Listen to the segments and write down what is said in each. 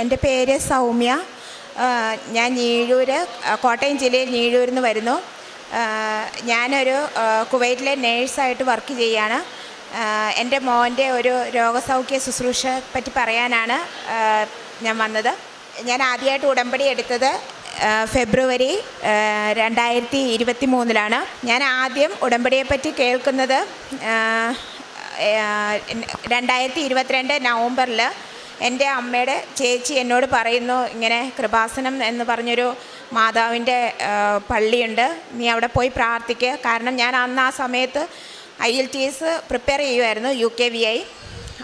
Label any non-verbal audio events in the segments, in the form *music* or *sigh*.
എന്റെ പേര് സൗമ്യ. ഞാൻ ഞീഴൂർ കോട്ടയം ജില്ലയിൽ ഞീഴൂരിൽ നിന്ന് വരുന്നു. ഞാനൊരു കുവൈറ്റിലെ നേഴ്സായിട്ട് വർക്ക് ചെയ്യാണ്. എന്റെ മോന്റെ ഒരു രോഗസൗഖ്യ ശുശ്രൂഷ പറ്റി പറയാനാണ് ഞാൻ വന്നത്. ഞാൻ ആദ്യമായിട്ട് ഉടമ്പടി എടുത്തത് ഫെബ്രുവരി രണ്ടായിരത്തി ഇരുപത്തി മൂന്നിലാണ് ഞാൻ ആദ്യം ഉടമ്പടിയെപ്പറ്റി കേൾക്കുന്നത് രണ്ടായിരത്തി ഇരുപത്തിരണ്ട് നവംബറിൽ എന്റെ അമ്മയുടെ ചേച്ചി എന്നോട് പറയുന്നു ഇങ്ങനെ കൃപാസനം എന്ന് പറഞ്ഞൊരു മാതാവിന്റെ പള്ളിയുണ്ട്. നീ അവിടെ പോയി പ്രാർത്ഥിക്കുക കാരണം ഞാൻ അന്ന് ആ സമയത്ത് I L T S prepare ചെയ്യുമായിരുന്നു യു കെ വി ഐ.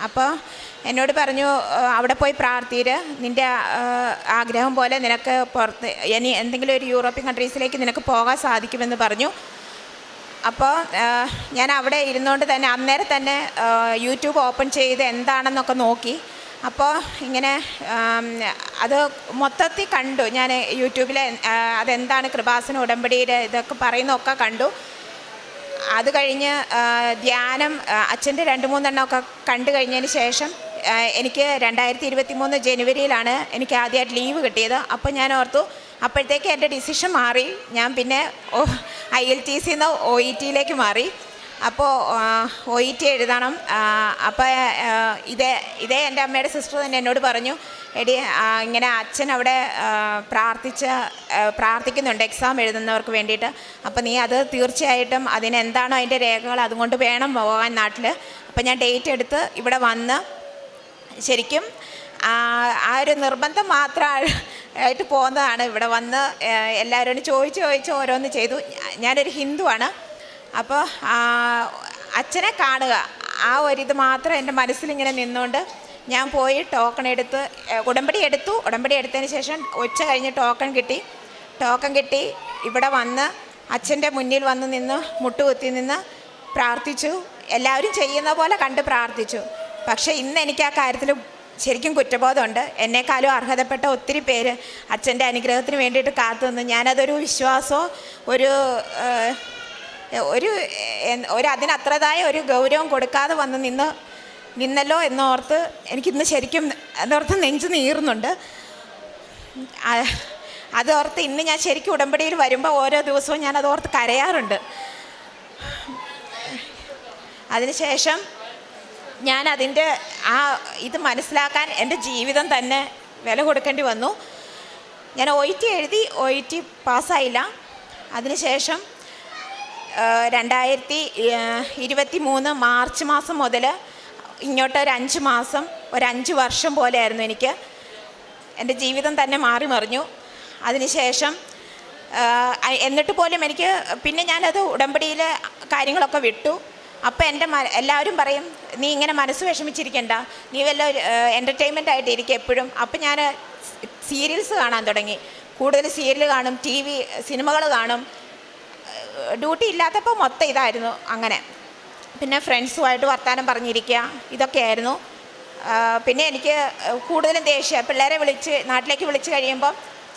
അപ്പോൾ എന്നോട് പറഞ്ഞു അവിടെ പോയി പ്രാർത്ഥിര്. നിന്റെ ആഗ്രഹം പോലെ നിനക്ക് പുറത്ത് ഇനി എന്തെങ്കിലും ഒരു യൂറോപ്യൻ കൺട്രീസിലേക്ക് നിനക്ക് പോകാൻ സാധിക്കുമെന്ന് പറഞ്ഞു. അപ്പോൾ ഞാൻ അവിടെ ഇരുന്നുകൊണ്ട് തന്നെ അന്നേരം തന്നെ യൂട്യൂബ് ഓപ്പൺ ചെയ്ത് എന്താണെന്നൊക്കെ നോക്കി. അപ്പോൾ ഇങ്ങനെ അത് മൊത്തത്തിൽ കണ്ടു. ഞാൻ യൂട്യൂബിൽ അതെന്താണ് കൃപാസന ഉടമ്പടിയുടെ ഇതൊക്കെ പറയുന്നതൊക്കെ കണ്ടു. അത് കഴിഞ്ഞ് ധ്യാനം അച്ഛന്റെ രണ്ട് മൂന്നെണ്ണമൊക്കെ കണ്ടു കഴിഞ്ഞതിന് ശേഷം എനിക്ക് രണ്ടായിരത്തി ഇരുപത്തി മൂന്ന് ജനുവരിയിലാണ് എനിക്ക് ആദ്യമായിട്ട് ലീവ് കിട്ടിയത്. അപ്പോൾ ഞാൻ ഓർത്തു അപ്പോഴത്തേക്ക് എന്റെ ഡിസിഷൻ മാറി. ഞാൻ പിന്നെ ഐ എൽ ടി സിന്ന് ഒ ഇ ടിയിലേക്ക് മാറി. അപ്പോൾ ഒ ഇ ടി എഴുതണം. അപ്പോൾ ഇതേ ഇതേ എന്റെ അമ്മയുടെ സിസ്റ്റർ തന്നെ എന്നോട് പറഞ്ഞു എടി ഇങ്ങനെ അച്ഛൻ അവിടെ പ്രാർത്ഥിച്ച് പ്രാർത്ഥിക്കുന്നുണ്ട് എക്സാം എഴുതുന്നവർക്ക് വേണ്ടിയിട്ട്. അപ്പോൾ നീ അത് തീർച്ചയായിട്ടും അതിനെന്താണോ അതിന്റെ രേഖകൾ അതുകൊണ്ട് വേണം പോകാൻ നാട്ടിൽ അപ്പോൾ ഞാൻ ഡേറ്റ് എടുത്ത് ഇവിടെ വന്ന് ശരിക്കും ആ ഒരു നിർബന്ധം മാത്രം ആയിട്ട് പോകുന്നതാണ്. ഇവിടെ വന്ന് എല്ലാവരോടും ചോദിച്ച് ചോദിച്ച് ഓരോന്ന് ചെയ്തു. ഞാനൊരു ഹിന്ദുവാണ്. അപ്പോൾ അച്ഛനെ കാണുക. ആ ഒരിത് മാത്രം എന്റെ മനസ്സിലിങ്ങനെ നിന്നുകൊണ്ട് ഞാൻ പോയി ടോക്കൺ എടുത്ത് ഉടമ്പടി എടുത്തു. ഉടമ്പടി എടുത്തതിന് ശേഷം ഉച്ച കഴിഞ്ഞ് ടോക്കൺ കിട്ടി. ടോക്കൺ കിട്ടി. ഇവിടെ വന്ന് അച്ഛന്റെ മുന്നിൽ വന്ന് നിന്ന് മുട്ടുകുത്തി നിന്ന് പ്രാർത്ഥിച്ചു. എല്ലാവരും ചെയ്യുന്ന പോലെ കണ്ട് പ്രാർത്ഥിച്ചു. പക്ഷേ ഇന്ന് എനിക്ക് ആ കാര്യത്തിൽ ശരിക്കും കുറ്റബോധമുണ്ട്. എന്നെക്കാളും അർഹതപ്പെട്ട ഒത്തിരി പേര് അച്ഛന്റെ അനുഗ്രഹത്തിന് വേണ്ടിയിട്ട് കാത്തു നിന്ന് ഞാനതൊരു വിശ്വാസമോ ഒരു ഒരു ഒരു അതിനത്രതായ ഒരു ഗൗരവം കൊടുക്കാതെ വന്ന് നിന്ന് നിന്നല്ലോ എന്നോർത്ത് എനിക്കിന്ന് ശരിക്കും എന്നോർത്ത് നെഞ്ച് നീറുന്നുണ്ട്. അതോർത്ത് ഇന്ന് ഞാൻ ശരിക്കും ഉടമ്പടിയിൽ വരുമ്പോൾ ഓരോ ദിവസവും ഞാൻ അതോർത്ത് കരയാറുണ്ട്. അതിനുശേഷം ഞാൻ അതിന്റെ ആ ഇത് മനസ്സിലാക്കാൻ എന്റെ ജീവിതം തന്നെ വില കൊടുക്കേണ്ടി വന്നു. ഞാൻ ഒ ടി എഴുതി ഒ ടി പാസ്സായില്ല. അതിനുശേഷം രണ്ടായിരത്തി ഇരുപത്തി മൂന്ന് മാർച്ച് മാസം മുതൽ ഇങ്ങോട്ട് ഒരു അഞ്ച് മാസം ഒരഞ്ച് വർഷം പോലെയായിരുന്നു എനിക്ക്. എന്റെ ജീവിതം തന്നെ മാറി മറിഞ്ഞു. അതിനുശേഷം എന്നിട്ട് പോലും എനിക്ക് പിന്നെ ഞാനത് ഉടമ്പടിയിൽ കാര്യങ്ങളൊക്കെ വിട്ടു. അപ്പോൾ എന്റെ എല്ലാവരും പറയും നീ ഇങ്ങനെ മനസ്സ് വിഷമിച്ചിരിക്കണ്ട. നീ വല്ല എന്റർടൈൻമെന്റ് ആയിട്ട് ഇരിക്കുക എപ്പോഴും. അപ്പോൾ ഞാൻ സീരിയൽസ് കാണാൻ തുടങ്ങി. കൂടുതൽ സീരിയൽ കാണും ടി വി സിനിമകൾ കാണും. ഡ്യൂട്ടി ഇല്ലാത്തപ്പോൾ മൊത്തം ഇതായിരുന്നു അങ്ങനെ. പിന്നെ ഫ്രണ്ട്സുമായിട്ട് വർത്തമാനം പറഞ്ഞിരിക്കുക ഇതൊക്കെയായിരുന്നു പിന്നെ എനിക്ക് കൂടുതലും ദേഷ്യം പിള്ളേരെ വിളിച്ച് നാട്ടിലേക്ക് വിളിച്ച് കഴിയുമ്പോൾ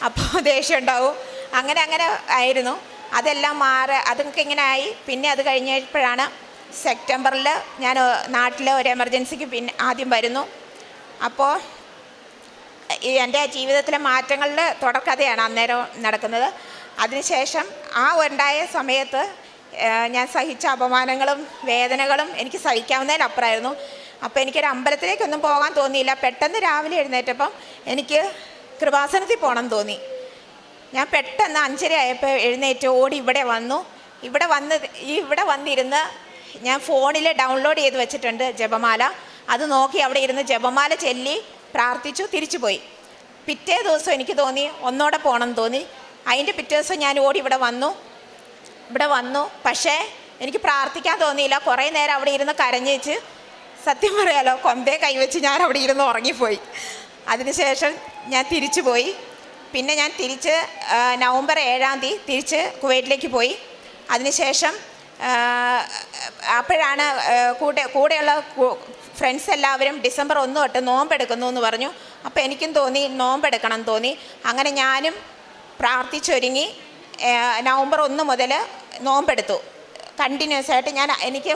അപ്പോൾ *laughs* ദേഷ്യം ഉണ്ടാവും അങ്ങനെ അങ്ങനെ ആയിരുന്നു. അതെല്ലാം മാറി അതൊക്കെ ഇങ്ങനെ ആയി. പിന്നെ അത് കഴിഞ്ഞപ്പോഴാണ് സെപ്റ്റംബറിൽ ഞാൻ നാട്ടിൽ ഒരു എമർജൻസിക്ക് പിന്നെ ആദ്യം വരുന്നു. അപ്പോൾ എന്റെ ജീവിതത്തിലെ മാറ്റങ്ങളിൽ തുടർക്കഥയാണ് അന്നേരം നടക്കുന്നത്. അതിനുശേഷം ആ ഉണ്ടായ സമയത്ത് ഞാൻ സഹിച്ച അപമാനങ്ങളും വേദനകളും എനിക്ക് സഹിക്കാവുന്നതിനപ്പുറമായിരുന്നു. അപ്പോൾ എനിക്കൊരു അമ്പലത്തിലേക്കൊന്നും പോകാൻ തോന്നിയില്ല. പെട്ടെന്ന് രാവിലെ എഴുന്നേറ്റപ്പം എനിക്ക് കൃപാസനത്തിൽ പോകണം തോന്നി. ഞാൻ പെട്ടെന്ന് അഞ്ചര ആയപ്പോൾ എഴുന്നേറ്റ് ഓടി ഇവിടെ വന്നു. ഇവിടെ വന്ന് ഈ ഇവിടെ വന്നിരുന്ന് ഞാൻ ഫോണിൽ ഡൗൺലോഡ് ചെയ്ത് വെച്ചിട്ടുണ്ട് ജപമാല. അത് നോക്കി അവിടെ ഇരുന്ന് ജപമാല ചൊല്ലി പ്രാർത്ഥിച്ചു തിരിച്ചു പോയി പിറ്റേ ദിവസം എനിക്ക് തോന്നി ഒന്നോടെ പോകണം തോന്നി. അതിന്റെ പിറ്റേ ദിവസം ഞാൻ ഓടി ഇവിടെ വന്നു. ഇവിടെ വന്നു. പക്ഷേ എനിക്ക് പ്രാർത്ഥിക്കാൻ തോന്നിയില്ല. കുറേ നേരം അവിടെ ഇരുന്ന് കരഞ്ഞേച്ച് സത്യം പറയാലോ കൊന്തേ കൈവച്ച് ഞാൻ അവിടെ ഇരുന്ന് ഉറങ്ങിപ്പോയി. അതിനുശേഷം ഞാൻ തിരിച്ചു പോയി. പിന്നെ ഞാൻ തിരിച്ച് നവംബർ ഏഴാം തീയതി തിരിച്ച് കുവൈറ്റിലേക്ക് പോയി. അതിനുശേഷം അപ്പോഴാണ് കൂടെ കൂടെയുള്ള ഫ്രണ്ട്സ് എല്ലാവരും ഡിസംബർ ഒന്ന് തൊട്ട് നോമ്പെടുക്കുന്നു എന്ന് പറഞ്ഞു. അപ്പോൾ എനിക്കും തോന്നി നോമ്പെടുക്കണം തോന്നി. അങ്ങനെ ഞാനും പ്രാർത്ഥിച്ചൊരുങ്ങി നവംബർ ഒന്ന് മുതൽ നോമ്പെടുത്തു. കണ്ടിന്യൂസ് ആയിട്ട് ഞാൻ എനിക്ക്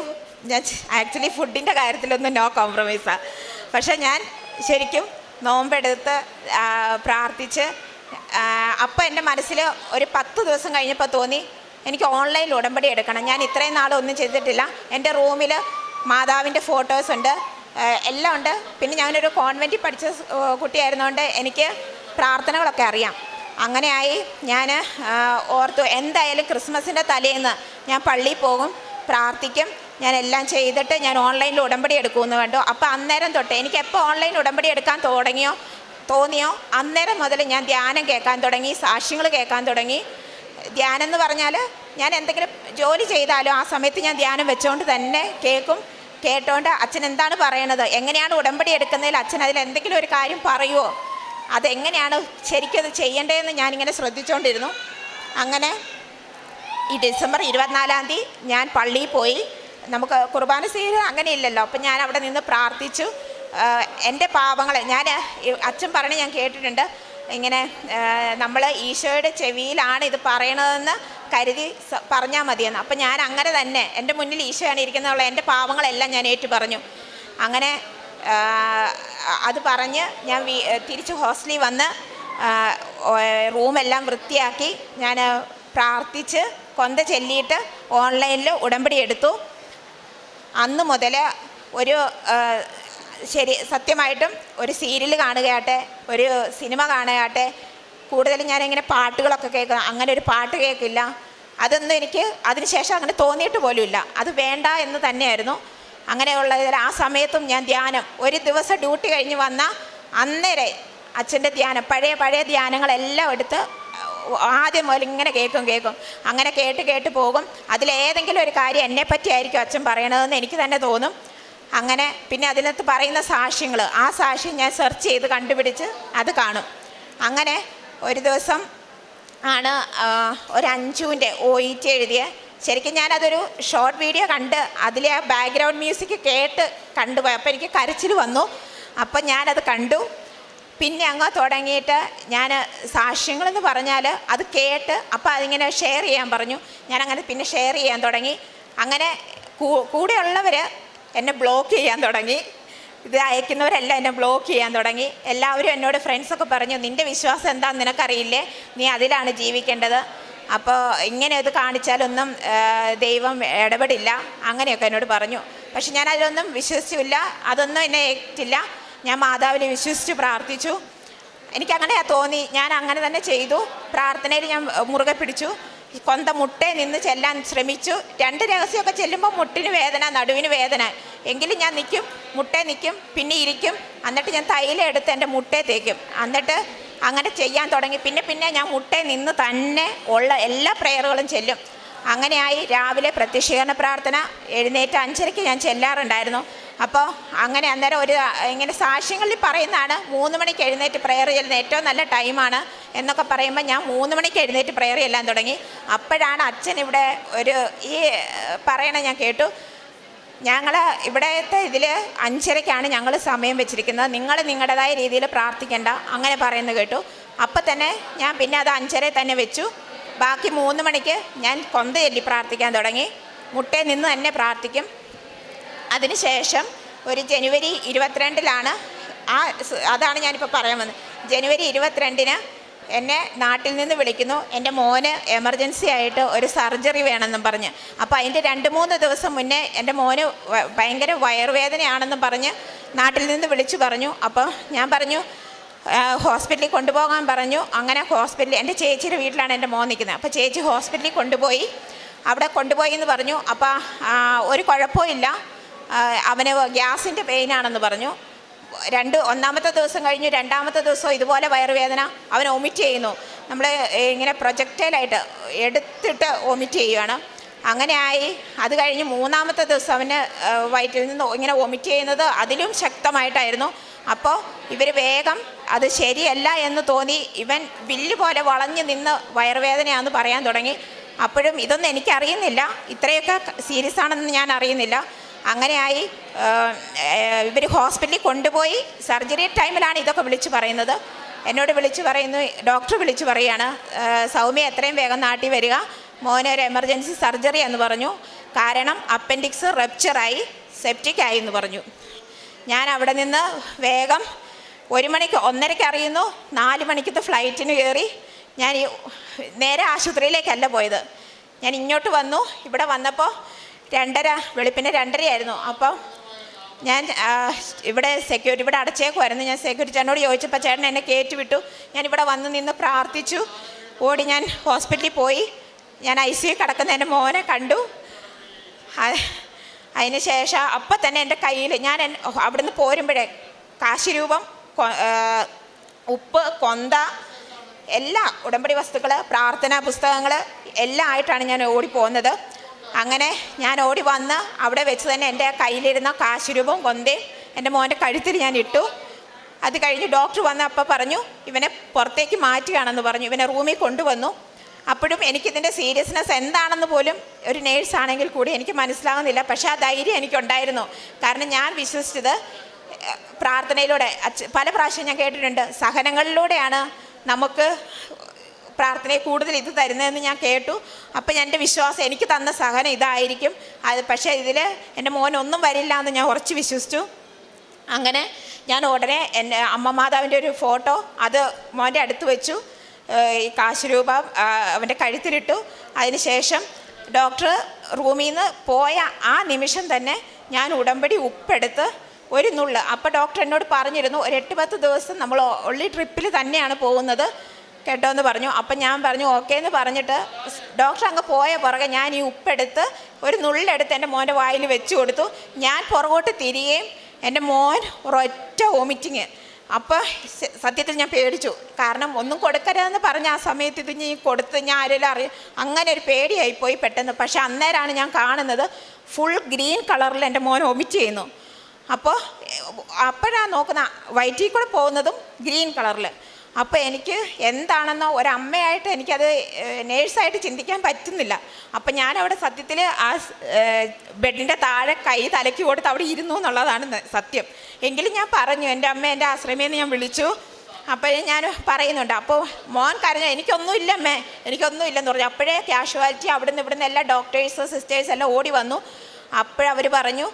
ഞാൻ ആക്ച്വലി ഫുഡിന്റെ കാര്യത്തിലൊന്നും നോ കോംപ്രമൈസാണ് പക്ഷേ ഞാൻ ശരിക്കും നോമ്പെടുത്ത് പ്രാർത്ഥിച്ച് അപ്പോൾ എന്റെ മനസ്സിൽ ഒരു പത്ത് ദിവസം കഴിഞ്ഞപ്പോൾ തോന്നി എനിക്ക് ഓൺലൈനിൽ ഉടമ്പടി എടുക്കണം. ഞാൻ ഇത്രയും നാളൊന്നും ചെയ്തിട്ടില്ല. എന്റെ റൂമിൽ മാതാവിന്റെ ഫോട്ടോസ് ഉണ്ട്. എല്ലാം ഉണ്ട്. പിന്നെ ഞാനൊരു കോൺവെന്റിൽ പഠിച്ച കുട്ടിയായിരുന്നുകൊണ്ട് എനിക്ക് പ്രാർത്ഥനകളൊക്കെ അറിയാം. അങ്ങനെയായി ഞാൻ ഓർത്തു എന്തായാലും ക്രിസ്മസിന്റെ തലേന്ന് ഞാൻ പള്ളിയിൽ പോകും പ്രാർത്ഥിക്കും ഞാൻ എല്ലാം ചെയ്തിട്ട് ഞാൻ ഓൺലൈനിൽ ഉടമ്പടി എടുക്കുമെന്ന് കണ്ടു. അപ്പോൾ അന്നേരം തൊട്ട് എനിക്ക് എപ്പോൾ ഓൺലൈൻ ഉടമ്പടി എടുക്കാൻ തുടങ്ങിയോ തോന്നിയോ? അന്നേരം മുതൽ ഞാൻ ധ്യാനം കേൾക്കാൻ തുടങ്ങി സാക്ഷ്യങ്ങൾ കേൾക്കാൻ തുടങ്ങി. ധ്യാനം എന്ന് പറഞ്ഞാൽ ഞാൻ എന്തെങ്കിലും ജോലി ചെയ്താലോ ആ സമയത്ത് ഞാൻ ധ്യാനം വെച്ചുകൊണ്ട് തന്നെ കേൾക്കും കേട്ടോണ്ട് അച്ഛൻ എന്താണ് പറയണത് എങ്ങനെയാണ് ഉടമ്പടി എടുക്കുന്നതിൽ അച്ഛൻ അതിൽ എന്തെങ്കിലും ഒരു കാര്യം പറയുമോ അതെങ്ങനെയാണ് ശരിക്കും അത് ചെയ്യേണ്ടതെന്ന് ഞാനിങ്ങനെ ശ്രദ്ധിച്ചുകൊണ്ടിരുന്നു അങ്ങനെ ഈ ഡിസംബർ ഇരുപത്തിനാലാം തീയതി ഞാൻ പള്ളിയിൽ പോയി. നമുക്ക് കുർബാന സ്വീകരണം അങ്ങനെയില്ലല്ലോ. അപ്പം ഞാൻ അവിടെ നിന്ന് പ്രാർത്ഥിച്ചു. എന്റെ പാപങ്ങളെ ഞാൻ അച്ഛൻ പറഞ്ഞ് ഞാൻ കേട്ടിട്ടുണ്ട്. ഇങ്ങനെ നമ്മൾ ഈശോയുടെ ചെവിയിലാണ് ഇത് പറയണതെന്ന് കരുതി പറഞ്ഞാൽ മതിയെന്ന്. അപ്പം ഞാൻ അങ്ങനെ തന്നെ എന്റെ മുന്നിൽ ഈശോയാണ് ഇരിക്കുന്നതുള്ള എന്റെ പാവങ്ങളെല്ലാം ഞാൻ ഏറ്റു പറഞ്ഞു. അങ്ങനെ അത് പറഞ്ഞ് ഞാൻ തിരിച്ച് ഹോസ്റ്റലിൽ വന്ന് റൂമെല്ലാം വൃത്തിയാക്കി ഞാൻ പ്രാർത്ഥിച്ച് കൊന്ത ചെല്ലിയിട്ട് ഓൺലൈനിൽ ഉടമ്പടി എടുത്തു. അന്ന് മുതൽ ഒരു ശരി സത്യമായിട്ടും ഒരു സീരിയൽ കാണുകയാട്ടെ ഒരു സിനിമ കാണുകയാട്ടെ കൂടുതലും ഞാനിങ്ങനെ പാട്ടുകളൊക്കെ കേൾക്കുക അങ്ങനെ ഒരു പാട്ട് കേൾക്കില്ല. അതൊന്നും എനിക്ക് അതിനുശേഷം അങ്ങനെ തോന്നിയിട്ട് പോലുമില്ല. അത് വേണ്ട എന്ന് തന്നെയായിരുന്നു. അങ്ങനെയുള്ള ആ സമയത്തും ഞാൻ ധ്യാനം. ഒരു ദിവസം ഡ്യൂട്ടി കഴിഞ്ഞ് വന്ന അന്നേരെ അച്ഛന്റെ ധ്യാനം. പഴയ പഴയ ധ്യാനങ്ങളെല്ലാം എടുത്ത് ആദ്യം മുതൽ ഇങ്ങനെ കേൾക്കും കേൾക്കും. അങ്ങനെ കേട്ട് കേട്ട് പോകും. അതിലേതെങ്കിലും ഒരു കാര്യം എന്നെ പറ്റിയായിരിക്കും അച്ഛൻ പറയണതെന്ന് എനിക്ക് തന്നെ തോന്നും. അങ്ങനെ പിന്നെ അതിനകത്ത് പറയുന്ന സാക്ഷ്യങ്ങൾ. ആ സാക്ഷ്യം ഞാൻ സെർച്ച് ചെയ്ത് കണ്ടുപിടിച്ച് അത് കാണും. അങ്ങനെ ഒരു ദിവസം ആണ് ഒരു അഞ്ചുവിന്റെ ഒ ഇ ടി എഴുതിയ ശരിക്കും ഞാനതൊരു ഷോർട്ട് വീഡിയോ കണ്ട് അതിലെ ആ ബാക്ക്ഗ്രൗണ്ട് മ്യൂസിക് കേട്ട് കണ്ടുപോയി അപ്പോൾ എനിക്ക് കരച്ചിൽ വന്നു. അപ്പം ഞാനത് കണ്ടു. പിന്നെ അങ്ങ് തുടങ്ങിയിട്ട് ഞാൻ സാക്ഷ്യങ്ങളെന്ന് പറഞ്ഞാൽ അത് കേട്ട് അപ്പോൾ അതിങ്ങനെ ഷെയർ ചെയ്യാൻ പറഞ്ഞു. ഞാൻ അങ്ങനെ പിന്നെ ഷെയർ ചെയ്യാൻ തുടങ്ങി. അങ്ങനെ കൂടെയുള്ളവർ എന്നെ ബ്ലോക്ക് ചെയ്യാൻ തുടങ്ങി. ഇത് അയക്കുന്നവരെല്ലാം എന്നെ ബ്ലോക്ക് ചെയ്യാൻ തുടങ്ങി. എല്ലാവരും എന്നോട് ഫ്രണ്ട്സൊക്കെ പറഞ്ഞു നിന്റെ വിശ്വാസം എന്താണെന്ന് നിനക്കറിയില്ലേ? നീ അതിലാണ് ജീവിക്കേണ്ടത്. അപ്പോൾ ഇങ്ങനെ ഇത് കാണിച്ചാലൊന്നും ദൈവം ഇടപെടില്ല. അങ്ങനെയൊക്കെ എന്നോട് പറഞ്ഞു. പക്ഷെ ഞാൻ അതിലൊന്നും വിശ്വസിച്ചില്ല. അതൊന്നും എന്നെ ഏറ്റില്ല. ഞാൻ മാതാവിനെ വിശ്വസിച്ച് പ്രാർത്ഥിച്ചു. എനിക്കങ്ങനെ തോന്നി. ഞാൻ അങ്ങനെ തന്നെ ചെയ്തു. പ്രാർത്ഥനയിൽ ഞാൻ മുറുകെ പിടിച്ചു. കൊന്ത മുട്ടേ നിന്ന് ചെല്ലാൻ ശ്രമിച്ചു. രണ്ട് രഹസ്യമൊക്കെ ചെല്ലുമ്പോൾ മുട്ടിന് വേദന നടുവിന് വേദന. എങ്കിലും ഞാൻ നിൽക്കും മുട്ടേ നിൽക്കും പിന്നെ ഇരിക്കും. എന്നിട്ട് ഞാൻ തൈലം എടുത്ത് എന്റെ മുട്ടേ തേക്കും. എന്നിട്ട് അങ്ങനെ ചെയ്യാൻ തുടങ്ങി. പിന്നെ പിന്നെ ഞാൻ മുട്ടേ നിന്ന് തന്നെ ഉള്ള എല്ലാ പ്രയറുകളും ചെല്ലും. അങ്ങനെയായി രാവിലെ പ്രത്യക്ഷീകരണ പ്രാർത്ഥന എഴുന്നേറ്റ് അഞ്ചരയ്ക്ക് ഞാൻ ചെല്ലാറുണ്ടായിരുന്നു. അപ്പോൾ അങ്ങനെ അന്നേരം ഒരു ഇങ്ങനെ സാക്ഷ്യങ്ങളിൽ പറയുന്നതാണ് മൂന്ന് മണിക്ക് എഴുന്നേറ്റ് പ്രയർ ചെല്ലുന്ന ഏറ്റവും നല്ല ടൈമാണ് എന്നൊക്കെ പറയുമ്പോൾ ഞാൻ മൂന്ന് മണിക്ക് എഴുന്നേറ്റ് പ്രയർ ചെല്ലാൻ തുടങ്ങി. അപ്പോഴാണ് അച്ഛൻ ഇവിടെ ഒരു ഈ പറയണ ഞാൻ കേട്ടു. ഞങ്ങൾ ഇവിടത്തെ ഇതിൽ അഞ്ചരയ്ക്കാണ് ഞങ്ങൾ സമയം വെച്ചിരിക്കുന്നത്. നിങ്ങൾ നിങ്ങളുടേതായ രീതിയിൽ പ്രാർത്ഥിക്കേണ്ട. അങ്ങനെ പറയുന്നത് കേട്ടു. അപ്പം തന്നെ ഞാൻ പിന്നെ അത് അഞ്ചര തന്നെ വെച്ചു. ബാക്കി മൂന്ന് മണിക്ക് ഞാൻ കൊന്ത ചൊല്ലി പ്രാർത്ഥിക്കാൻ തുടങ്ങി. മുട്ടേ നിന്ന് തന്നെ പ്രാർത്ഥിക്കും. അതിനുശേഷം ഒരു ജനുവരി ഇരുപത്തിരണ്ടിലാണ് ആ അതാണ് ഞാനിപ്പോൾ പറയാൻ വന്നത്. ജനുവരി ഇരുപത്തിരണ്ടിന് എന്നെ നാട്ടിൽ നിന്ന് വിളിക്കുന്നു. എന്റെ മോന് എമർജൻസി ആയിട്ട് ഒരു സർജറി വേണമെന്നും പറഞ്ഞ്. അപ്പോൾ അതിന്റെ രണ്ട് മൂന്ന് ദിവസം മുന്നേ എന്റെ മോന് ഭയങ്കര വയറുവേദനയാണെന്നും പറഞ്ഞ് നാട്ടിൽ നിന്ന് വിളിച്ചു പറഞ്ഞു. അപ്പോൾ ഞാൻ പറഞ്ഞു ഹോസ്പിറ്റലിൽ കൊണ്ടുപോകാൻ പറഞ്ഞു. അങ്ങനെ ഹോസ്പിറ്റലിൽ എന്റെ ചേച്ചിയുടെ വീട്ടിലാണ് എന്റെ മോൻ നിൽക്കുന്നത്. അപ്പോൾ ചേച്ചി ഹോസ്പിറ്റലിൽ കൊണ്ടുപോയി. അവിടെ കൊണ്ടുപോയി എന്ന് പറഞ്ഞു. അപ്പോൾ ഒരു കുഴപ്പമില്ല അവന് ഗ്യാസിന്റെ പെയിനാണെന്ന് പറഞ്ഞു. രണ്ട് ഒന്നാമത്തെ ദിവസം കഴിഞ്ഞ് രണ്ടാമത്തെ ദിവസം ഇതുപോലെ വയറുവേദന അവൻ ഒമിറ്റ് ചെയ്യുന്നു. നമ്മൾ ഇങ്ങനെ പ്രൊജക്റ്റൈലായിട്ട് എടുത്തിട്ട് ഒമിറ്റ് ചെയ്യുകയാണ് അങ്ങനെ ആയി. അത് കഴിഞ്ഞ് മൂന്നാമത്തെ ദിവസം അവന് വയറ്റിൽ നിന്ന് ഇങ്ങനെ ഒമിറ്റ് ചെയ്യുന്നത് അതിലും ശക്തമായിട്ടായിരുന്നു. അപ്പോൾ ഇവർ വേഗം അത് ശരിയല്ല എന്ന് തോന്നി. ഇവൻ വില്ല് പോലെ വളഞ്ഞു നിന്ന് വയറുവേദനയാണെന്ന് പറയാൻ തുടങ്ങി. അപ്പോഴും ഇതൊന്നും എനിക്കറിയുന്നില്ല. ഇത്രയൊക്കെ സീരിയസ് ആണെന്ന് ഞാൻ അറിയുന്നില്ല. അങ്ങനെയായി ഇവർ ഹോസ്പിറ്റലിൽ കൊണ്ടുപോയി സർജറി ടൈമിലാണ് ഇതൊക്കെ വിളിച്ചു പറയുന്നത്. എന്നോട് വിളിച്ച് പറയുന്നു ഡോക്ടർ വിളിച്ചു പറയാണ് "ആ, സൗമ്യ എത്രയും വേഗം നാട്ടിൽ വരിക മോനെ ഒരു എമർജൻസി സർജറി എന്ന് പറഞ്ഞു. കാരണം അപ്പൻഡിക്സ് റപ്ചറായി സെപ്റ്റിക് ആയി എന്ന് പറഞ്ഞു. ഞാൻ അവിടെ നിന്ന് വേഗം ഒരു മണിക്ക് ഒന്നരയ്ക്ക് അറിയുന്നു നാല് മണിക്കത്തെ ഫ്ലൈറ്റിന് കയറി ഞാൻ നേരെ ആശുപത്രിയിലേക്കല്ല പോയത്. ഞാൻ ഇങ്ങോട്ട് വന്നു ഇവിടെ വന്നപ്പോൾ രണ്ടര വെളുപ്പിന് രണ്ടരയായിരുന്നു. അപ്പോൾ ഞാൻ ഇവിടെ സെക്യൂരിറ്റി ഇവിടെ അടച്ചേക്കുമായിരുന്നു ഞാൻ സെക്യൂരിറ്റി ചേട്ടനോട് ചോദിച്ചപ്പോൾ ചേട്ടൻ എന്നെ കയറ്റി വിട്ടു ഞാൻ ഇവിടെ വന്ന് നിന്ന് പ്രാർത്ഥിച്ചു. ഓടി ഞാൻ ഹോസ്പിറ്റലിൽ പോയി. ഞാൻ ഐ സി കിടക്കുന്ന എന്റെ മോനെ കണ്ടു. അതിന് ശേഷം അപ്പം തന്നെ എന്റെ കയ്യിൽ ഞാൻ അവിടുന്ന് പോരുമ്പോഴേ കാശിരൂപം ഉപ്പ് കൊന്ത എല്ലാ ഉടമ്പടി വസ്തുക്കൾ പ്രാർത്ഥനാ പുസ്തകങ്ങൾ എല്ലാം ആയിട്ടാണ് ഞാൻ ഓടി പോകുന്നത് അങ്ങനെ ഞാൻ ഓടി വന്ന് അവിടെ വെച്ച് തന്നെ എന്റെ കയ്യിലിരുന്ന കാശുരൂപം കൊന്തയും എന്റെ മോന്റെ കഴുത്തിൽ ഞാൻ ഇട്ടു. അത് കഴിഞ്ഞ് ഡോക്ടർ വന്ന് അപ്പോൾ പറഞ്ഞു ഇവനെ പുറത്തേക്ക് മാറ്റുകയാണെന്ന് പറഞ്ഞു. ഇവനെ റൂമിൽ കൊണ്ടുവന്നു. അപ്പോഴും എനിക്കിതിന്റെ സീരിയസ്നെസ് എന്താണെന്ന് പോലും ഒരു നേഴ്സാണെങ്കിൽ കൂടി എനിക്ക് മനസ്സിലാകുന്നില്ല പക്ഷേ ആ ധൈര്യം എനിക്കുണ്ടായിരുന്നു. കാരണം ഞാൻ വിശ്വസിച്ചത് പ്രാർത്ഥനയിലൂടെ. പല പ്രാവശ്യം ഞാൻ കേട്ടിട്ടുണ്ട് സഹനങ്ങളിലൂടെയാണ് നമുക്ക് പ്രാർത്ഥനയെ കൂടുതൽ ഇത് തരുന്നതെന്ന് ഞാൻ കേട്ടു. അപ്പം എന്റെ വിശ്വാസം എനിക്ക് തന്ന സഹനം ഇതായിരിക്കും. അത് പക്ഷേ ഇതിൽ എന്റെ മോൻ ഒന്നും വരില്ല എന്ന് ഞാൻ ഉറച്ച് വിശ്വസിച്ചു. അങ്ങനെ ഞാൻ ഉടനെ എന്റെ അമ്മ മാതാവിന്റെ ഒരു ഫോട്ടോ അത് മോന്റെ അടുത്ത് വെച്ചു. ഈ കാശ് രൂപ ആ, അവന്റെ കഴുത്തിലിട്ടു. അതിനുശേഷം ഡോക്ടർ റൂമിൽ നിന്ന് പോയ ആ നിമിഷം തന്നെ ഞാൻ ഉടമ്പടി ഉപ്പെടുത്ത് ഒരു നുള്ള്. അപ്പോൾ ഡോക്ടർ എന്നോട് പറഞ്ഞിരുന്നു ഒരു എട്ട് പത്ത് ദിവസം നമ്മൾ ഒള്ളി ട്രിപ്പിൽ തന്നെയാണ് പോകുന്നത്. കേട്ടോ എന്ന് പറഞ്ഞു. അപ്പം ഞാൻ പറഞ്ഞു ഓക്കേ എന്ന് പറഞ്ഞിട്ട് ഡോക്ടർ അങ്ങ് പോയ പുറകെ ഞാൻ ഈ ഉപ്പെടുത്ത് ഒരു നുള്ളെടുത്ത് എന്റെ മോന്റെ വായിൽ വെച്ച് കൊടുത്തു. ഞാൻ പുറകോട്ട് തിരികെയും എന്റെ മോൻ ഒരൊറ്റ വോമിറ്റിങ്. അപ്പോൾ സത്യത്തിൽ ഞാൻ പേടിച്ചു. കാരണം ഒന്നും കൊടുക്കരുതെന്ന് പറഞ്ഞ ആ സമയത്ത് ഇത് ഞാൻ കൊടുത്ത് ഞാൻ ആരെങ്കിലും അറിയും അങ്ങനെ ഒരു പേടിയായിപ്പോയി പെട്ടെന്ന്. പക്ഷെ അന്നേരമാണ് ഞാൻ കാണുന്നത് ഫുൾ ഗ്രീൻ കളറിൽ എന്റെ മോൻ ഒമിറ്റ് ചെയ്യുന്നു. അപ്പോൾ അപ്പോഴാണ് നോക്കുന്ന വയറ്റിൽ കൂടെ പോകുന്നതും ഗ്രീൻ കളറിൽ. അപ്പോൾ എനിക്ക് എന്താണെന്നോ ഒരമ്മയായിട്ട് എനിക്കത് നേഴ്സായിട്ട് ചിന്തിക്കാൻ പറ്റുന്നില്ല. അപ്പം ഞാൻ അവിടെ സത്യത്തിൽ ആ ബെഡിന്റെ താഴെ കൈ തലയ്ക്ക് കൊടുത്ത് അവിടെ ഇരുന്നു എന്നുള്ളതാണ് സത്യം. എങ്കിലും ഞാൻ പറഞ്ഞു എന്റെ അമ്മ എന്റെ ആശ്രമേന്ന് ഞാൻ വിളിച്ചു. അപ്പോൾ ഞാൻ പറയുന്നുണ്ട് അപ്പോൾ മോൻ കരഞ്ഞു എനിക്കൊന്നുമില്ല അമ്മേ എനിക്കൊന്നുമില്ലെന്ന് പറഞ്ഞു. അപ്പോഴേ കാഷ്വാലിറ്റി അവിടുന്ന് ഇവിടുന്ന് എല്ലാ ഡോക്ടേഴ്സ് സിസ്റ്റേഴ്സ് എല്ലാം ഓടി വന്നു. അപ്പോഴവർ പറഞ്ഞു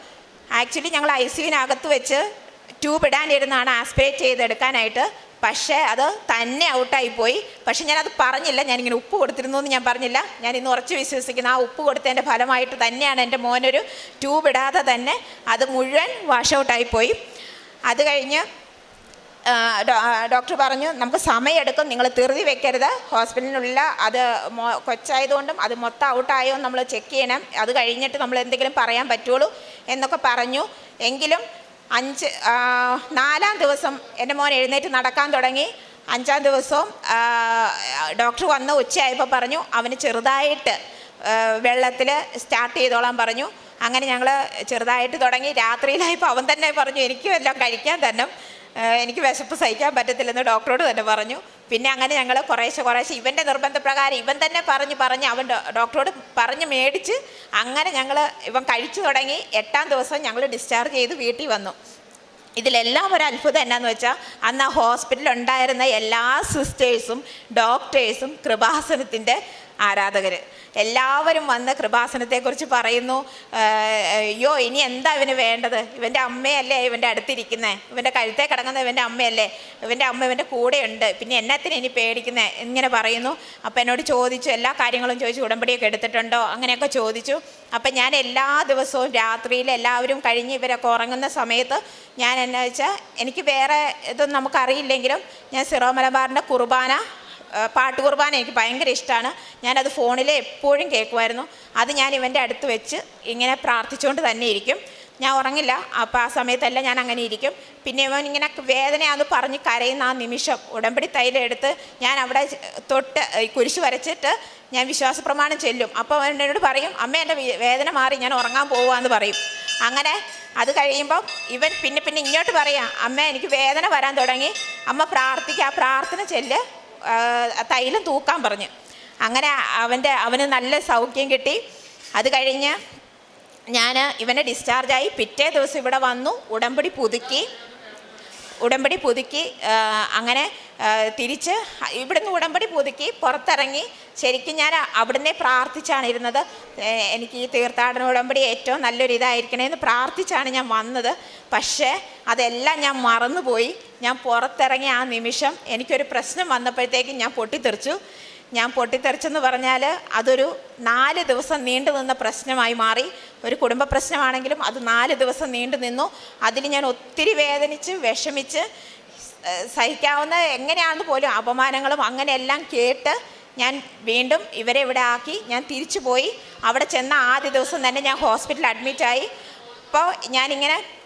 ആക്ച്വലി ഞങ്ങൾ ഐ സിയുവിനകത്ത് വെച്ച് ട്യൂബ് ഇടാനിരുന്നാണ് ആസ്പിറേറ്റ് ചെയ്തെടുക്കാനായിട്ട്. പക്ഷേ അത് തന്നെ ഔട്ടായി പോയി പക്ഷെ ഞാനത് പറഞ്ഞില്ല. ഞാനിങ്ങനെ ഉപ്പ് കൊടുത്തിരുന്നു എന്ന് ഞാൻ പറഞ്ഞില്ല. ഞാൻ ഇന്ന് ഉറച്ച് വിശ്വസിക്കുന്നു. ആ ഉപ്പ് കൊടുത്തതിന്റെ ഫലമായിട്ട് തന്നെയാണ് എന്റെ മോനൊരു ട്യൂബ് ഇടാതെ തന്നെ അത് മുഴുവൻ വാഷ് ഔട്ടായി പോയി അത് കഴിഞ്ഞ് ഡോക്ടർ പറഞ്ഞു നമുക്ക് സമയമെടുക്കും. നിങ്ങൾ ധൃതി വെക്കരുത്. ഹോസ്പിറ്റലിനുള്ള അത് കൊച്ചായതുകൊണ്ടും അത് മൊത്തം ഔട്ടായോ നമ്മൾ ചെക്ക് ചെയ്യണം. അത് കഴിഞ്ഞിട്ട് നമ്മൾ എന്തെങ്കിലും പറയാൻ പറ്റുള്ളൂ എന്നൊക്കെ പറഞ്ഞു. എങ്കിലും അഞ്ച് നാലാം ദിവസം എന്റെ മോൻ എഴുന്നേറ്റ് നടക്കാൻ തുടങ്ങി. അഞ്ചാം ദിവസവും ഡോക്ടർ വന്ന് ഉച്ചയായപ്പോൾ പറഞ്ഞു അവന് ചെറുതായിട്ട് വെള്ളത്തിൽ സ്റ്റാർട്ട് ചെയ്തോളാൻ പറഞ്ഞു. അങ്ങനെ ഞങ്ങൾ ചെറുതായിട്ട് തുടങ്ങി. രാത്രിയിലായപ്പോൾ അവൻ തന്നെ പറഞ്ഞു എനിക്കും എല്ലാം കഴിക്കാൻ തന്നെ എനിക്ക് വിശപ്പ് സഹിക്കാൻ പറ്റത്തില്ലെന്ന് ഡോക്ടറോട് തന്നെ പറഞ്ഞു. പിന്നെ അങ്ങനെ ഞങ്ങൾ കുറേശ്ശെ കുറേശ്ശെ ഇവന്റെ നിർബന്ധപ്രകാരം ഇവൻ തന്നെ പറഞ്ഞ് പറഞ്ഞ് അവൻ ഡോക്ടറോട് പറഞ്ഞ് മേടിച്ച് അങ്ങനെ ഞങ്ങൾ ഇവൻ കഴിച്ചു തുടങ്ങി. എട്ടാം ദിവസം ഞങ്ങൾ ഡിസ്ചാർജ് ചെയ്ത് വീട്ടിൽ വന്നു. ഇതിലെല്ലാം ഒരു അത്ഭുതം എന്നാന്ന് വെച്ചാൽ അന്ന് ആ ഹോസ്പിറ്റലിൽ ഉണ്ടായിരുന്ന എല്ലാ സിസ്റ്റേഴ്സും ഡോക്ടേഴ്സും കൃപാസനത്തിന്റെ ആരാധകർ എല്ലാവരും വന്ന് കൃപാസനത്തെക്കുറിച്ച് പറയുന്നു. അയ്യോ ഇനി എന്താ ഇവന് വേണ്ടത്? ഇവന്റെ അമ്മയല്ലേ ഇവന്റെ അടുത്തിരിക്കുന്നത് ഇവന്റെ കഴുത്തേ കിടങ്ങുന്ന ഇവന്റെ അമ്മയല്ലേ? ഇവന്റെ അമ്മ ഇവന്റെ കൂടെയുണ്ട്. പിന്നെ എന്നത്തിന് ഇനി പേടിക്കുന്നത് ഇങ്ങനെ പറയുന്നു. അപ്പം എന്നോട് ചോദിച്ചു എല്ലാ കാര്യങ്ങളും ചോദിച്ചു ഉടമ്പടിയൊക്കെ എടുത്തിട്ടുണ്ടോ? അങ്ങനെയൊക്കെ ചോദിച്ചു. അപ്പം ഞാൻ എല്ലാ ദിവസവും രാത്രിയിൽ എല്ലാവരും കഴിഞ്ഞ് ഇവരൊക്കെ ഉറങ്ങുന്ന സമയത്ത് ഞാൻ എന്നാ വെച്ചാൽ എനിക്ക് വേറെ ഇതൊന്നും നമുക്കറിയില്ലെങ്കിലും ഞാൻ സിറോ മലബാറിന്റെ കുർബാന പാട്ട് കുർബാന എനിക്ക് ഭയങ്കര ഇഷ്ടമാണ് ഞാനത് ഫോണിൽ എപ്പോഴും കേൾക്കുമായിരുന്നു. അത് ഞാൻ ഇവന്റെ അടുത്ത് വെച്ച് ഇങ്ങനെ പ്രാർത്ഥിച്ചുകൊണ്ട് തന്നെ ഇരിക്കും. ഞാൻ ഉറങ്ങില്ല. അപ്പോൾ ആ സമയത്തെല്ലാം ഞാൻ അങ്ങനെ ഇരിക്കും. പിന്നെ ഇവൻ ഇങ്ങനെ വേദനയാന്ന് പറഞ്ഞ് കരയുന്ന ആ നിമിഷം ഉടമ്പടി തൈലം എടുത്ത് ഞാൻ അവിടെ തൊട്ട് കുരിശ് വരച്ചിട്ട് ഞാൻ വിശ്വാസ പ്രമാണം ചെല്ലും. അപ്പോൾ അവൻ എന്നോട് പറയും അമ്മ എന്റെ വേദന മാറി ഞാൻ ഉറങ്ങാൻ പോവാന്ന് പറയും. അങ്ങനെ അത് കഴിയുമ്പോൾ ഇവൻ പിന്നെ പിന്നെ ഇങ്ങോട്ട് പറയാം അമ്മ എനിക്ക് വേദന വരാൻ തുടങ്ങി. അമ്മ പ്രാർത്ഥിക്കുക ആ പ്രാർത്ഥന ചെല്ല്. തൈലം തൂക്കാൻ പറഞ്ഞു. അങ്ങനെ അവന്റെ അവന് നല്ല സൗഖ്യം കിട്ടി. അത് കഴിഞ്ഞ് ഞാൻ ഇവനെ ഡിസ്ചാർജായി പിറ്റേ ദിവസം ഇവിടെ വന്നു ഉടമ്പടി പുതുക്കി. ഉടമ്പടി പുതുക്കി അങ്ങനെ തിരിച്ച് ഇവിടുന്ന് ഉടമ്പടി പുതുക്കി പുറത്തിറങ്ങി. ശരിക്കും ഞാൻ അവിടുന്ന് പ്രാർത്ഥിച്ചാണ് ഇരുന്നത്. എനിക്ക് ഈ തീർത്ഥാടന ഉടമ്പടി ഏറ്റവും നല്ലൊരു ഇതായിരിക്കണേ എന്ന് പ്രാർത്ഥിച്ചാണ് ഞാൻ വന്നത്. പക്ഷേ അതെല്ലാം ഞാൻ മറന്നുപോയി. ഞാൻ പുറത്തിറങ്ങിയ ആ നിമിഷം എനിക്കൊരു പ്രശ്നം വന്നപ്പോഴത്തേക്കും ഞാൻ പൊട്ടിത്തെറിച്ചു. ഞാൻ പൊട്ടിത്തെറിച്ചെന്ന് പറഞ്ഞാൽ അതൊരു നാല് ദിവസം നീണ്ടു നിന്ന പ്രശ്നമായി മാറി. ഒരു കുടുംബ പ്രശ്നമാണെങ്കിലും അത് നാല് ദിവസം നീണ്ടു നിന്നു. അതിൽ ഞാൻ ഒത്തിരി വേദനിച്ച് വിഷമിച്ച് സഹിക്കാവുന്ന എങ്ങനെയാണെന്ന് പോലും അപമാനങ്ങളും അങ്ങനെയെല്ലാം കേട്ട് ഞാൻ വീണ്ടും ഇവരെ ഇവിടെ ആക്കി. ഞാൻ തിരിച്ചു പോയി. അവിടെ ചെന്ന ആദ്യ ദിവസം തന്നെ ഞാൻ ഹോസ്പിറ്റലിൽ അഡ്മിറ്റായി. അപ്പോൾ ഞാനിങ്ങനെ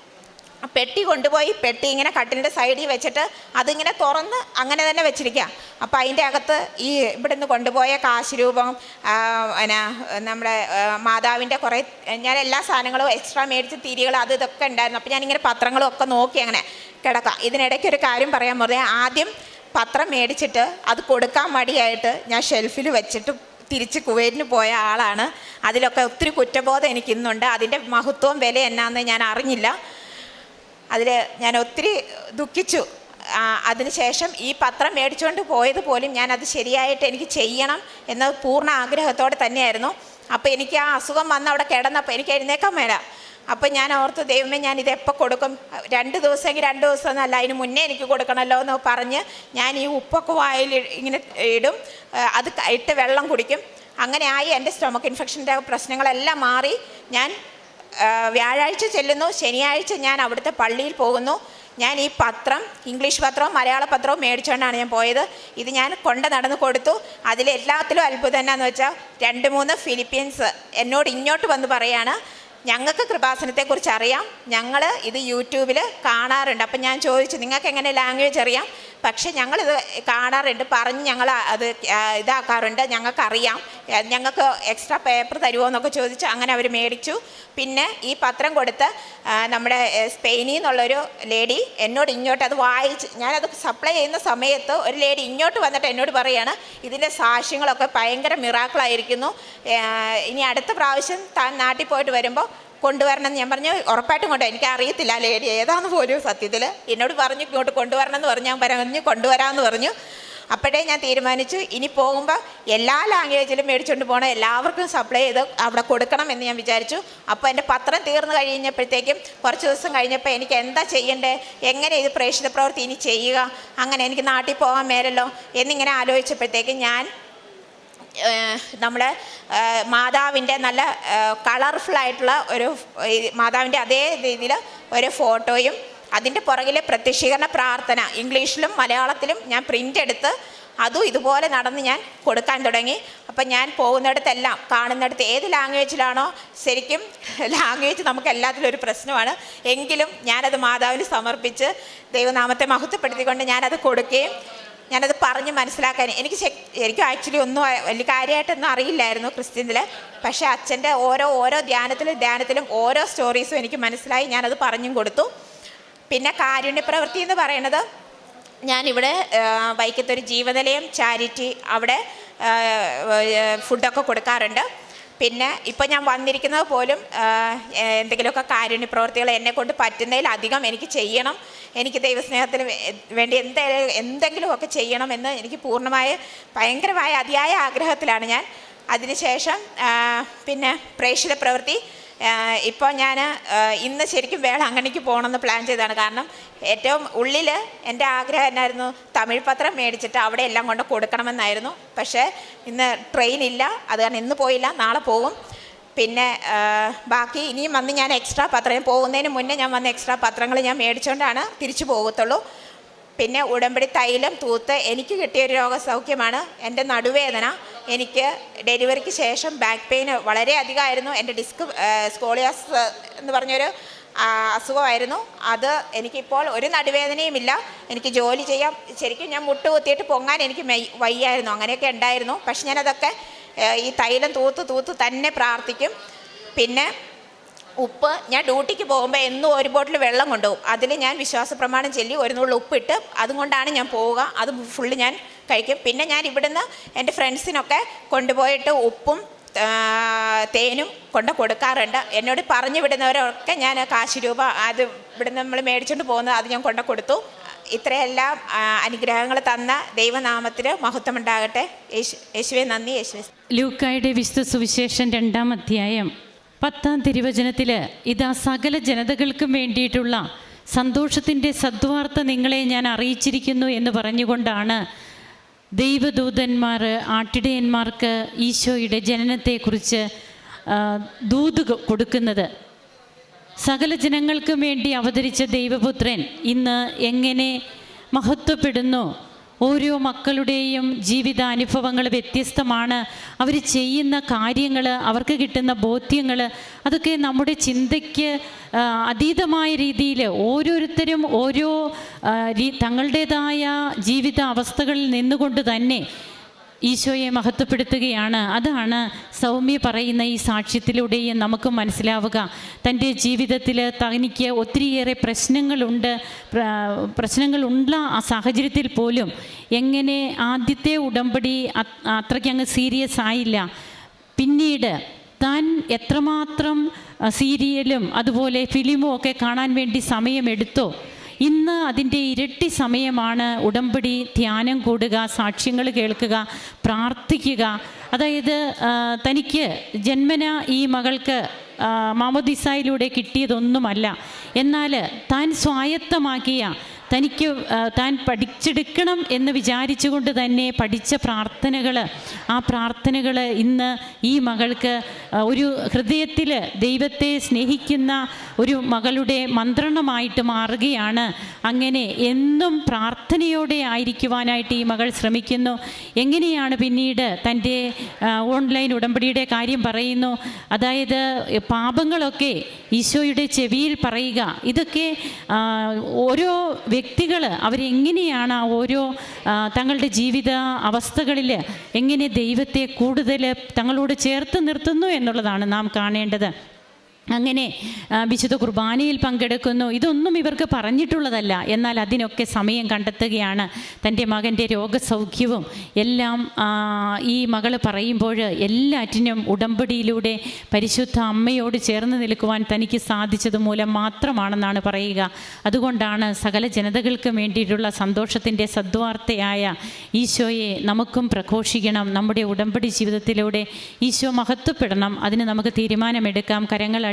പെട്ടി കൊണ്ടുപോയി പെട്ടി ഇങ്ങനെ കട്ടിലിന്റെ സൈഡിൽ വെച്ചിട്ട് അതിങ്ങനെ തുറന്ന് അങ്ങനെ തന്നെ വെച്ചിരിക്കുക അപ്പോൾ അതിന്റെ അകത്ത് ഈ ഇവിടെ നിന്ന് കൊണ്ടുപോയ കാശ് രൂപം എന്നാ നമ്മുടെ മാതാവിന്റെ കുറേ ഞാൻ എല്ലാ സാധനങ്ങളും എക്സ്ട്രാ മേടിച്ച് തിരികൾ അത് ഇതൊക്കെ ഉണ്ടായിരുന്നു. അപ്പോൾ ഞാനിങ്ങനെ പത്രങ്ങളും ഒക്കെ നോക്കി അങ്ങനെ കിടക്കാം. ഇതിനിടയ്ക്ക് ഒരു കാര്യം പറയാൻ പറഞ്ഞ ആദ്യം പത്രം മേടിച്ചിട്ട് അത് കൊടുക്കാൻ മടിയായിട്ട് ഞാൻ ഷെൽഫിൽ വെച്ചിട്ട് തിരിച്ച് കുവൈറ്റിന് പോയ ആളാണ്. അതിലൊക്കെ ഒത്തിരി കുറ്റബോധം എനിക്കിന്നുണ്ട്. അതിന്റെ മഹത്വവും വില എന്നാന്ന് ഞാൻ അറിഞ്ഞില്ല. അതിൽ ഞാൻ ഒത്തിരി ദുഃഖിച്ചു. അതിനുശേഷം ഈ പത്രം മേടിച്ചുകൊണ്ട് പോയത് പോലും ഞാൻ അത് ശരിയായിട്ട് എനിക്ക് ചെയ്യണം എന്ന പൂർണ ആഗ്രഹത്തോടെ തന്നെയായിരുന്നു. അപ്പോൾ എനിക്ക് ആ അസുഖം വന്ന് അവിടെ കിടന്നപ്പോൾ എനിക്ക് എഴുന്നേക്കാൻ മേല. അപ്പം ഞാൻ ഓർത്ത് ദൈവമേ ഞാൻ ഇതെപ്പോൾ കൊടുക്കും? രണ്ട് ദിവസമെങ്കിൽ രണ്ട് ദിവസം എന്നല്ല അതിന് മുന്നേ എനിക്ക് കൊടുക്കണമല്ലോ എന്ന് പറഞ്ഞ് ഞാൻ ഈ ഉപ്പൊക്കെ വായിൽ ഇങ്ങനെ ഇടും. അത് ഇട്ട് വെള്ളം കുടിക്കും. അങ്ങനെ ആയി എന്റെ സ്റ്റൊമക്ക് ഇൻഫെക്ഷന്റെ പ്രശ്നങ്ങളെല്ലാം മാറി. ഞാൻ വ്യാഴാഴ്ച ചെല്ലുന്നു. ശനിയാഴ്ച ഞാൻ അവിടുത്തെ പള്ളിയിൽ പോകുന്നു. ഞാൻ ഈ പത്രം ഇംഗ്ലീഷ് പത്രവും മലയാള പത്രവും മേടിച്ചുകൊണ്ടാണ് ഞാൻ പോയത്. ഇത് ഞാൻ കൊണ്ട് നടന്ന് കൊടുത്തു. അതിലെല്ലാത്തിലും അത്ഭുതം എന്നാന്ന് വെച്ചാൽ രണ്ട് മൂന്ന് ഫിലിപ്പീൻസ് എന്നോട് ഇങ്ങോട്ട് വന്ന് പറയാണ് ഞങ്ങൾക്ക് കൃപാസനത്തെക്കുറിച്ച് അറിയാം. ഞങ്ങൾ ഇത് യൂട്യൂബിൽ കാണാറുണ്ട്. അപ്പം ഞാൻ ചോദിച്ചു നിങ്ങൾക്ക് എങ്ങനെ ലാംഗ്വേജ് അറിയാം? പക്ഷെ ഞങ്ങളിത് കാണാറുണ്ട്. പറഞ്ഞ് ഞങ്ങൾ അത് ഇതാക്കാറുണ്ട്. ഞങ്ങൾക്കറിയാം. ഞങ്ങൾക്ക് എക്സ്ട്രാ പേപ്പർ തരുമോ എന്നൊക്കെ ചോദിച്ചു അങ്ങനെ അവർ മേടിച്ചു. പിന്നെ ഈ പത്രം കൊടുത്ത് നമ്മുടെ സ്പെയിനിൽ നിന്നുള്ളൊരു ലേഡി എന്നോട് ഇങ്ങോട്ട് അത് വായിച്ച് ഞാനത് സപ്ലൈ ചെയ്യുന്ന സമയത്ത് ഒരു ലേഡി ഇങ്ങോട്ട് വന്നിട്ട് എന്നോട് പറയാണ് ഇതിന്റെ സാക്ഷ്യങ്ങളൊക്കെ ഭയങ്കര മിറാക്കിളായിരിക്കുന്നു. ഇനി അടുത്ത പ്രാവശ്യം താൻ നാട്ടിൽ പോയിട്ട് വരുമ്പോൾ കൊണ്ടുവരണം എന്ന് ഞാൻ പറഞ്ഞു. ഉറപ്പായിട്ടും കൊണ്ടു എനിക്ക് അറിയത്തില്ല ലേഡി ഏതാന്ന് പോലും സത്യത്തിൽ എന്നോട് പറഞ്ഞു ഇങ്ങോട്ട് കൊണ്ടുവരണം എന്ന് പറഞ്ഞു. ഞാൻ പറഞ്ഞു കൊണ്ടുവരാമെന്ന് പറഞ്ഞു. അപ്പോഴേ ഞാൻ തീരുമാനിച്ചു. ഇനി പോകുമ്പോൾ എല്ലാ ലാംഗ്വേജിലും മേടിച്ചുകൊണ്ട് പോകണം എല്ലാവർക്കും സപ്ലൈ ചെയ്ത് അവിടെ കൊടുക്കണം എന്ന് ഞാൻ വിചാരിച്ചു. അപ്പോൾ എന്റെ പത്രം തീർന്നു കഴിഞ്ഞപ്പോഴത്തേക്കും കുറച്ച് ദിവസം കഴിഞ്ഞപ്പോൾ എനിക്ക് എന്താ ചെയ്യണ്ടേ? എങ്ങനെ ഇത് പ്രേക്ഷിത പ്രവൃത്തി ഇനി ചെയ്യുക? അങ്ങനെ എനിക്ക് നാട്ടിൽ പോകാൻ മേലല്ലോ എന്നിങ്ങനെ ആലോചിച്ചപ്പോഴത്തേക്കും ഞാൻ നമ്മുടെ മാതാവിന്റെ നല്ല കളർഫുൾ ആയിട്ടുള്ള ഒരു മാതാവിന്റെ അതേ രീതിയിൽ ഒരു ഫോട്ടോയും അതിന്റെ പുറകിലെ പ്രത്യക്ഷീകരണ പ്രാർത്ഥന ഇംഗ്ലീഷിലും മലയാളത്തിലും ഞാൻ പ്രിന്റ് എടുത്ത് അതും ഇതുപോലെ നടന്ന് ഞാൻ കൊടുക്കാൻ തുടങ്ങി. അപ്പം ഞാൻ പോകുന്നിടത്തെല്ലാം കാണുന്നിടത്ത് ഏത് ലാംഗ്വേജിലാണോ ശരിക്കും ലാംഗ്വേജ് നമുക്ക് എല്ലാത്തിലും ഒരു പ്രശ്നമാണ്. എങ്കിലും ഞാനത് മാതാവിന് സമർപ്പിച്ച് ദൈവനാമത്തെ മഹത്വപ്പെടുത്തിക്കൊണ്ട് ഞാനത് കൊടുക്കുകയും ഞാനത് പറഞ്ഞ് മനസ്സിലാക്കാൻ. എനിക്ക് എനിക്ക് ആക്ച്വലി ഒന്നും വലിയ കാര്യമായിട്ടൊന്നും അറിയില്ലായിരുന്നു ക്രിസ്ത്യനിൽ പക്ഷേ അച്ഛന്റെ ഓരോ ഓരോ ധ്യാനത്തിലും ധ്യാനത്തിലും ഓരോ സ്റ്റോറീസും എനിക്ക് മനസ്സിലായി. ഞാനത് പറഞ്ഞും കൊടുത്തു. പിന്നെ കാരുണ്യപ്രവൃത്തി എന്ന് പറയുന്നത് ഞാനിവിടെ വൈക്കത്തൊരു ജീവനിലയം ചാരിറ്റി അവിടെ ഫുഡൊക്കെ കൊടുക്കാറുണ്ട്. പിന്നെ ഇപ്പോൾ ഞാൻ വന്നിരിക്കുന്നത് പോലും എന്തെങ്കിലുമൊക്കെ കാരുണ്യ പ്രവർത്തികൾ എന്നെ കൊണ്ട് പറ്റുന്നതിലധികം എനിക്ക് ചെയ്യണം. എനിക്ക് ദൈവസ്നേഹത്തിന് വേണ്ടി എന്തെങ്കിലും എന്തെങ്കിലുമൊക്കെ ചെയ്യണമെന്ന് എനിക്ക് പൂർണമായ ഭയങ്കരമായ അതിയായ ആഗ്രഹത്തിലാണ് ഞാൻ. അതിനുശേഷം പിന്നെ പ്രേക്ഷിത പ്രവൃത്തി ഇപ്പോൾ ഞാൻ ഇന്ന് ശരിക്കും വേള അങ്ങനേക്ക് പോകണമെന്ന് പ്ലാൻ ചെയ്തതാണ്. കാരണം ഏറ്റവും ഉള്ളിൽ എന്റെ ആഗ്രഹം എന്നായിരുന്നു തമിഴ് പത്രം മേടിച്ചിട്ട് അവിടെ എല്ലാം കൊണ്ട് കൊടുക്കണമെന്നായിരുന്നു. പക്ഷേ ഇന്ന് ട്രെയിൻ ഇല്ല. അത് കാരണം ഇന്ന് പോയില്ല. നാളെ പോകും പിന്നെ ബാക്കി ഇനിയും വന്ന് ഞാൻ എക്സ്ട്രാ പത്രം പോകുന്നതിന് മുന്നേ ഞാൻ വന്ന എക്സ്ട്രാ പത്രങ്ങൾ ഞാൻ മേടിച്ചുകൊണ്ടാണ് തിരിച്ചു പോകത്തുള്ളൂ. പിന്നെ ഉടമ്പടി തൈലം തൂത്ത് എനിക്ക് കിട്ടിയൊരു രോഗസൗഖ്യമാണ്. എന്റെ നടുവേദന എനിക്ക് ഡെലിവറിക്ക് ശേഷം ബാക്ക് പെയിൻ വളരെ അധികമായിരുന്നു. എന്റെ ഡിസ്ക് സ്കോളിയാസ് എന്ന് പറഞ്ഞൊരു അസുഖമായിരുന്നു. അത് എനിക്കിപ്പോൾ ഒരു നടുവേദനയുമില്ല. എനിക്ക് ജോലി ചെയ്യാം. ശരിക്കും ഞാൻ മുട്ട് കുത്തിയിട്ട് പൊങ്ങാൻ എനിക്ക് വയ്യായിരുന്നു. അങ്ങനെയൊക്കെ ഉണ്ടായിരുന്നു. പക്ഷെ ഞാനതൊക്കെ ഈ തൈലം തൂത്ത് തൂത്ത് തന്നെ പ്രാർത്ഥിക്കും. പിന്നെ ഉപ്പ്. ഞാൻ ഡ്യൂട്ടിക്ക് പോകുമ്പോൾ എന്നും ഒരു ബോട്ടിൽ വെള്ളം കൊണ്ടുപോകും. അതിൽ ഞാൻ വിശ്വാസ പ്രമാണം ചൊല്ലി ഒരു നുള്ളു ഉപ്പിട്ട് അതുകൊണ്ടാണ് ഞാൻ പോവുക. അത് ഫുള്ള് ഞാൻ കഴിക്കും. പിന്നെ ഞാൻ ഇവിടുന്ന് എന്റെ ഫ്രണ്ട്സിനൊക്കെ കൊണ്ടുപോയിട്ട് ഉപ്പും തേനും കൊണ്ട് കൊടുക്കാറുണ്ട്. എന്നോട് പറഞ്ഞു വിടുന്നവരൊക്കെ ഞാൻ കാശ് രൂപ അത് ഇവിടുന്ന് നമ്മൾ മേടിച്ചുകൊണ്ട് പോകുന്നത് അത് ഞാൻ കൊണ്ട് കൊടുത്തു. ഇത്രയെല്ലാം അനുഗ്രഹങ്ങൾ തന്ന ദൈവനാമത്തിന് മഹത്വമുണ്ടാകട്ടെ. യേശു യേശുവെ നന്ദി. യേശുവെ. ലൂക്കായുടെ വിശുദ്ധ സുവിശേഷം രണ്ടാം അധ്യായം. പത്താം തിരുവചനത്തിൽ ഇതാ സകല ജനതകൾക്കും വേണ്ടിയിട്ടുള്ള സന്തോഷത്തിന്റെ സദ്വാർത്ത നിങ്ങളെ ഞാൻ അറിയിച്ചിരിക്കുന്നു എന്ന് പറഞ്ഞുകൊണ്ടാണ് ദൈവദൂതന്മാർ ആട്ടിടയന്മാർക്ക് ഈശോയുടെ ജനനത്തെക്കുറിച്ച് ദൂത് കൊടുക്കുന്നത്. സകല ജനങ്ങൾക്കും വേണ്ടി അവതരിച്ച ദൈവപുത്രൻ ഇന്ന് എങ്ങനെ മഹത്വപ്പെടുന്നു? ഓരോ മക്കളുടെയും ജീവിതാനുഭവങ്ങൾ വ്യത്യസ്തമാണ്. അവർ ചെയ്യുന്ന കാര്യങ്ങൾ അവർക്ക് കിട്ടുന്ന ബോധ്യങ്ങൾ അതൊക്കെ നമ്മുടെ ചിന്തയ്ക്ക് അതീതമായ രീതിയിൽ ഓരോരുത്തരും ഓരോ തങ്ങളുടേതായ ജീവിത അവസ്ഥകളിൽ നിന്നുകൊണ്ട് തന്നെ ഈശോയെ മഹത്വപ്പെടുത്തുകയാണ്. അതാണ് സൗമ്യ പറയുന്ന ഈ സാക്ഷ്യത്തിലൂടെയും നമുക്ക് മനസ്സിലാവുക. തന്റെ ജീവിതത്തിൽ തനിക്ക് ഒത്തിരിയേറെ പ്രശ്നങ്ങളുണ്ട്. പ്ര- പ്രശ്നങ്ങളുള്ള ആ സാഹചര്യത്തിൽ പോലും എങ്ങനെ ആദ്യത്തെ ഉടമ്പടി അത്- അത്രയ്ക്ക് അങ്ങ് സീരിയസ് ആയില്ല. പിന്നീട് താൻ എത്രമാത്രം സീരിയലും അതുപോലെ ഫിലിമും ഒക്കെ കാണാൻ വേണ്ടി സമയമെടുത്തോ? ഇന്ന് അതിന്റെ ഇരട്ടി സമയമാണ്. ഉടമ്പടി ധ്യാനം കൂടുക സാക്ഷ്യങ്ങൾ കേൾക്കുക പ്രാർത്ഥിക്കുക. അതായത് തനിക്ക് ജന്മന ഈ മകൾക്ക് മാമോദിസായിലൂടെ കിട്ടിയതൊന്നുമല്ല. എന്നാൽ താൻ സ്വായത്തമാക്കിയ തനിക്ക് താൻ പഠിച്ചെടുക്കണം എന്ന് വിചാരിച്ചുകൊണ്ട് തന്നെ പഠിച്ച പ്രാർത്ഥനകൾ ആ പ്രാർത്ഥനകൾ ഇന്ന് ഈ മകൾക്ക് ഒരു ഹൃദയത്തിൽ ദൈവത്തെ സ്നേഹിക്കുന്ന ഒരു മകളുടെ മന്ത്രണമായിട്ട് മാറുകയാണ്. അങ്ങനെ എന്നും പ്രാർത്ഥനയോടെ ആയിരിക്കുവാനായിട്ട് ഈ മകൾ ശ്രമിക്കുന്നു. എങ്ങനെയാണ് പിന്നീട് തന്റെ ഓൺലൈൻ ഉടമ്പടിയുടെ കാര്യം പറയുന്നു. അതായത് പാപങ്ങളൊക്കെ ഈശോയുടെ ചെവിയിൽ പറയുക. ഇതൊക്കെ ഓരോ വ്യക്തികൾ അവരെങ്ങനെയാണ് ഓരോ തങ്ങളുടെ ജീവിത അവസ്ഥകളിൽ എങ്ങനെ ദൈവത്തെ കൂടുതൽ തങ്ങളോട് ചേർത്ത് നിർത്തുന്നു എന്നുള്ളതാണ് നാം കാണേണ്ടത്. അങ്ങനെ വിശുദ്ധ കുർബാനയിൽ പങ്കെടുക്കുന്നു. ഇതൊന്നും ഇവർക്ക് പറഞ്ഞിട്ടുള്ളതല്ല. എന്നാൽ അതിനൊക്കെ സമയം കണ്ടെത്തുകയാണ് തന്റെ മകന്റെ രോഗസൗഖ്യവും. എല്ലാം ഈ മകൾ പറയുമ്പോൾ എല്ലാറ്റിനും ഉടമ്പടിയിലൂടെ പരിശുദ്ധ അമ്മയോട് ചേർന്ന് നിൽക്കുവാൻ തനിക്ക് സാധിച്ചത് മൂലം മാത്രമാണെന്നാണ് പറയുക. അതുകൊണ്ടാണ് സകല ജനതകൾക്കും വേണ്ടിയിട്ടുള്ള സന്തോഷത്തിന്റെ സദ്വാർത്തയായ ഈശോയെ നമുക്കും പ്രഘോഷിക്കണം. നമ്മുടെ ഉടമ്പടി ജീവിതത്തിലൂടെ ഈശോ മഹത്വപ്പെടണം. അതിന് നമുക്ക് തീരുമാനമെടുക്കാം. കരങ്ങൾ